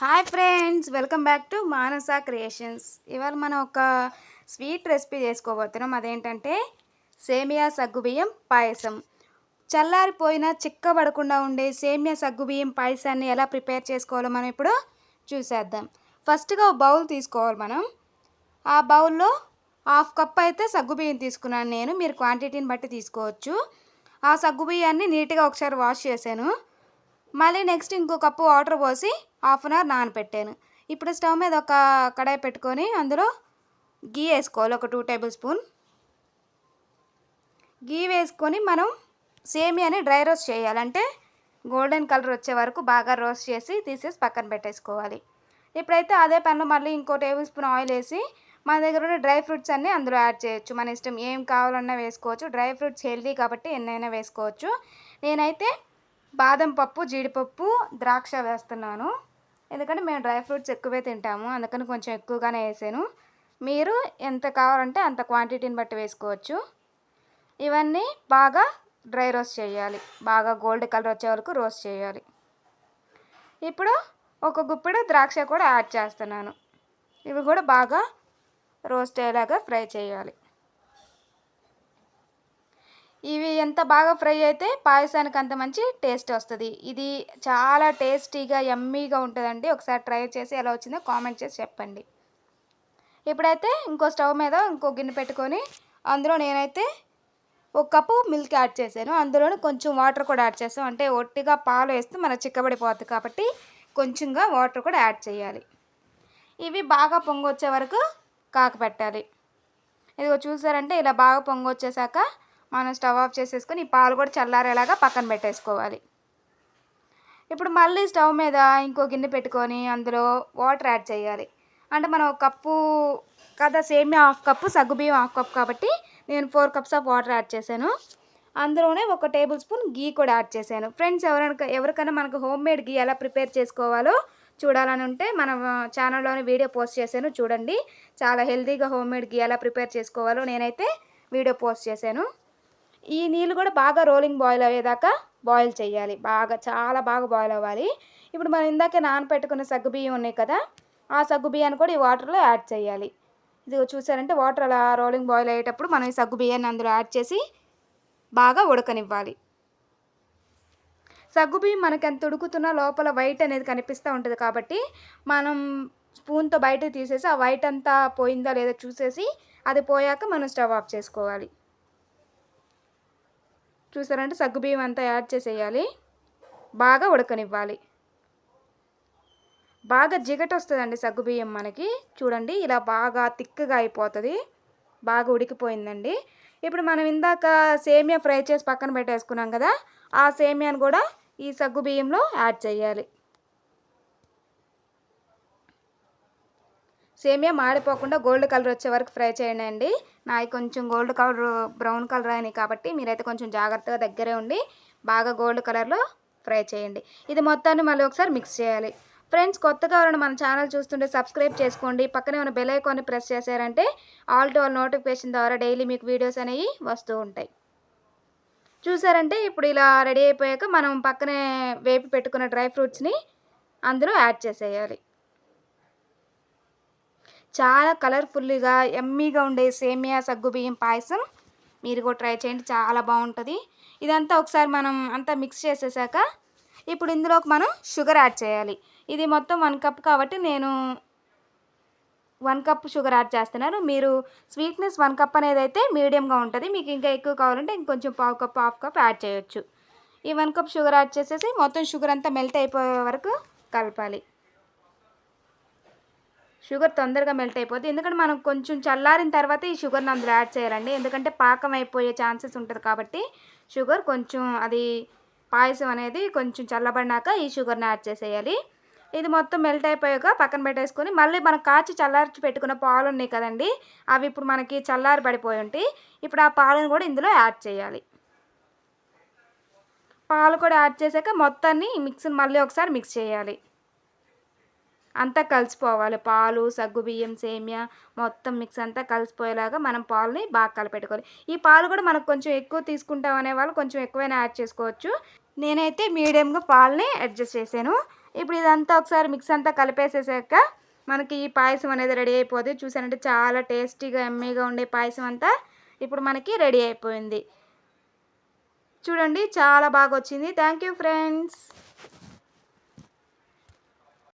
Hi friends welcome back to Manasa creations. ఇవాళ మనం ఒక స్వీట్ రెసిపీ చేసుకోబోతున్నాం. అదేంటంటే సేమియా సగ్గుబియ్యం పాయసం. చల్లారిపోయిన చిక్కబడకుండా ఉండే సేమియా సగ్గుబియ్యం పాయసాన్ని ఎలా ప్రిపేర్ చేసుకోవాలో మనం ఇప్పుడు చూసేద్దాం. ఫస్ట్గా ఒక బౌల్ తీసుకోవాలి మనం. ఆ బౌల్లో హాఫ్ కప్ అయితే సగ్గుబియ్యం తీసుకున్నాను నేను. మీరు క్వాంటిటీని బట్టి తీసుకోవచ్చు. ఆ సగ్గుబియ్యాన్ని నీట్గా ఒకసారి వాష్ చేశాను. మళ్ళీ నెక్స్ట్ ఇంకో కప్పు వాటర్ పోసి హాఫ్ అన్ అవర్ నానపెట్టాను. ఇప్పుడు స్టవ్ మీద ఒక కడాయి పెట్టుకొని అందులో గీ వేసుకోవాలి ఒక టూ టేబుల్ స్పూన్. గీ వేసుకొని మనం సేమియాని డ్రై రోస్ట్ చేయాలంటే గోల్డెన్ కలర్ వచ్చే వరకు బాగా రోస్ట్ చేసి తీసేసి పక్కన పెట్టేసుకోవాలి. ఇప్పుడైతే అదే పనిలో మళ్ళీ ఇంకో టేబుల్ స్పూన్ ఆయిల్ వేసి మన దగ్గర ఉన్న డ్రై ఫ్రూట్స్ అన్నీ అందులో యాడ్ చేయొచ్చు. మన ఇష్టం ఏం కావాలన్నా వేసుకోవచ్చు. డ్రై ఫ్రూట్స్ హెల్దీ కాబట్టి ఎన్నైనా వేసుకోవచ్చు. నేనైతే బాదం పప్పు జీడిపప్పు ద్రాక్ష వేస్తున్నాను. ఎందుకంటే మేము డ్రై ఫ్రూట్స్ ఎక్కువే తింటాము. అందుకని కొంచెం ఎక్కువగానే వేసాను. మీరు ఎంత కావాలంటే అంత క్వాంటిటీని బట్టి వేసుకోవచ్చు. ఇవన్నీ బాగా డ్రై రోస్ట్ చేయాలి. బాగా గోల్డ్ కలర్ వచ్చే వరకు రోస్ట్ చేయాలి. ఇప్పుడు ఒక గుప్పెడు ద్రాక్ష కూడా యాడ్ చేస్తున్నాను. ఇవి కూడా బాగా రోస్ట్ అయ్యేలాగా ఫ్రై చేయాలి. ఇవి ఎంత బాగా ఫ్రై అయితే పాయసానికి అంత మంచి టేస్ట్ వస్తుంది. ఇది చాలా టేస్టీగా యమ్మీగా ఉంటుందండి. ఒకసారి ట్రై చేసి ఎలా వచ్చిందో కామెంట్ చేసి చెప్పండి. ఇప్పుడైతే ఇంకో స్టవ్ మీద ఇంకో గిన్నె పెట్టుకొని అందులో నేనైతే ఒక కప్పు మిల్క్ యాడ్ చేశాను. అందులోనే కొంచెం వాటర్ కూడా యాడ్ చేస్తాం. అంటే ఒట్టిగా పాలు వేస్తే మనకు చిక్కబడిపోద్ది కాబట్టి కొంచెంగా వాటర్ కూడా యాడ్ చేయాలి. ఇవి బాగా పొంగొచ్చే వరకు కాకపెట్టాలి. ఇదిగో చూసారంటే ఇలా బాగా పొంగొచ్చేసాక మనం స్టవ్ ఆఫ్ చేసేసుకొని ఈ పాలు కూడా చల్లారేలాగా పక్కన పెట్టేసుకోవాలి. ఇప్పుడు మళ్ళీ స్టవ్ మీద ఇంకో గిన్నె పెట్టుకొని అందులో వాటర్ యాడ్ చేయాలి. అంటే మనం ఒక కప్పు కదా సేమియా హాఫ్ కప్పు సగ్గుబియ్యం హాఫ్ కప్ కాబట్టి నేను four cups of water add చేశాను. అందులోనే ఒక టేబుల్ స్పూన్ గీ కూడా యాడ్ చేశాను. ఫ్రెండ్స్ ఎవరైనా ఎవరికైనా మనకు హోమ్ మేడ్ గీ ఎలా ప్రిపేర్ చేసుకోవాలో చూడాలని ఉంటే మన ఛానల్లోనే వీడియో పోస్ట్ చేశాను చూడండి. చాలా హెల్తీగా హోమ్ మేడ్ గీ ఎలా ప్రిపేర్ చేసుకోవాలో నేనైతే వీడియో పోస్ట్ చేశాను. ఈ నీళ్ళు కూడా బాగా రోలింగ్ బాయిల్ అయ్యేదాకా బాయిల్ చేయాలి. బాగా చాలా బాగా బాయిల్ అవ్వాలి. ఇప్పుడు మనం ఇందాక నానపెట్టుకున్న సగ్గు బియ్యం ఉన్నాయి కదా ఆ సగ్గు బియ్యాన్ని కూడా ఈ వాటర్లో యాడ్ చేయాలి. ఇది చూసారంటే వాటర్ అలా రోలింగ్ బాయిల్ అయ్యేటప్పుడు మనం ఈ సగ్గు బియ్యాన్ని అందులో యాడ్ చేసి బాగా ఉడకనివ్వాలి. సగ్గుబియ్యం మనకి ఎంత ఉడుకుతున్నా లోపల వైట్ అనేది కనిపిస్తూ ఉంటుంది కాబట్టి మనం స్పూన్తో బయటకు తీసేసి ఆ వైట్ అంతా పోయిందా లేదా చూసేసి అది పోయాక మనం స్టవ్ ఆఫ్ చేసుకోవాలి. చూసారంటే సగ్గుబియ్యం అంతా యాడ్ చేసేయాలి. బాగా ఉడకనివ్వాలి. బాగా జిగట వస్తుందండి సగ్గుబియ్యం మనకి. చూడండి ఇలా బాగా తిక్కగా అయిపోతుంది. బాగా ఉడికిపోయిందండి. ఇప్పుడు మనం ఇందాక సేమియా ఫ్రై చేసి పక్కన పెట్టేసుకున్నాం కదా ఆ సేమియాను కూడా ఈ సగ్గుబియ్యంలో యాడ్ చేయాలి. సేమియా మాడిపోకుండా గోల్డ్ కలర్ వచ్చే వరకు ఫ్రై చేయండి. అండి నాయి కొంచెం గోల్డ్ కలర్ బ్రౌన్ కలర్ అయినాయి కాబట్టి మీరైతే కొంచెం జాగ్రత్తగా దగ్గరే ఉండి బాగా గోల్డ్ కలర్లో ఫ్రై చేయండి. ఇది మొత్తాన్ని మళ్ళీ ఒకసారి మిక్స్ చేయాలి. ఫ్రెండ్స్ కొత్తగా ఎవరైనా మన ఛానల్ చూస్తుంటే సబ్స్క్రైబ్ చేసుకోండి. పక్కనే ఉన్న బెల్ ఐకాన్ని ప్రెస్ చేశారంటే ఆల్ టు ఆల్ నోటిఫికేషన్ ద్వారా డైలీ మీకు వీడియోస్ అనేవి వస్తూ ఉంటాయి. చూసారంటే ఇప్పుడు ఇలా రెడీ అయిపోయాక మనం పక్కనే వేపి పెట్టుకున్న డ్రై ఫ్రూట్స్ని అందులో యాడ్ చేసేయాలి. చాలా కలర్ఫుల్గా ఎమ్మీగా ఉండే సేమియా సగ్గుబియ్యం పాయసం మీరు కూడా ట్రై చేయండి. చాలా బాగుంటుంది. ఇదంతా ఒకసారి మనం అంతా మిక్స్ చేసేసాక ఇప్పుడు ఇందులోకి మనం షుగర్ యాడ్ చేయాలి. ఇది మొత్తం వన్ కప్ కాబట్టి నేను వన్ కప్ షుగర్ యాడ్ చేస్తున్నారు. మీరు స్వీట్నెస్ వన్ కప్ అనేది అయితే మీడియంగా ఉంటుంది. మీకు ఇంకా ఎక్కువ కావాలంటే ఇంకొంచెం పావు కప్ హాఫ్ కప్ యాడ్ చేయొచ్చు. ఈ వన్ కప్ షుగర్ యాడ్ చేసేసి మొత్తం షుగర్ అంతా మెల్ట్ అయిపోయే వరకు కలపాలి. షుగర్ తొందరగా మెల్ట్ అయిపోతుంది ఎందుకంటే మనం కొంచెం చల్లారిన తర్వాత ఈ షుగర్ని అందులో యాడ్ చేయాలండి. ఎందుకంటే పాకం అయిపోయే ఛాన్సెస్ ఉంటుంది కాబట్టి షుగర్ కొంచెం అది పాయసం అనేది కొంచెం చల్లబడినాక ఈ షుగర్ని యాడ్ చేసేయాలి. ఇది మొత్తం మెల్ట్ అయిపోయాక పక్కన పెట్టేసుకొని మళ్ళీ మనం కాచి చల్లార్చి పెట్టుకున్న పాలు ఉన్నాయి కదండి అవి ఇప్పుడు మనకి చల్లారి పడిపోయి ఉంటాయి ఇప్పుడు ఆ పాలను కూడా ఇందులో యాడ్ చేయాలి. పాలు కూడా యాడ్ చేశాక మొత్తాన్ని మిక్స్ని మళ్ళీ ఒకసారి మిక్స్ చేయాలి. అంతా కలిసిపోవాలి. పాలు సగ్గుబియ్యం సేమియా మొత్తం మిక్స్ అంతా కలిసిపోయేలాగా మనం పాలని బాగా కలిపెట్టుకోవాలి. ఈ పాలు కూడా మనకు కొంచెం ఎక్కువ తీసుకుంటాం అనే వాళ్ళు కొంచెం ఎక్కువైనా యాడ్ చేసుకోవచ్చు. నేనైతే మీడియంగా పాలని అడ్జస్ట్ చేశాను. ఇప్పుడు ఇదంతా ఒకసారి మిక్స్ అంతా కలిపేసేసాక మనకి ఈ పాయసం అనేది రెడీ అయిపోతుంది చూసానంటే చాలా టేస్టీగా ఎమ్మీగా ఉండే పాయసం అంతా ఇప్పుడు మనకి రెడీ అయిపోయింది. చూడండి చాలా బాగా వచ్చింది. Thank you friends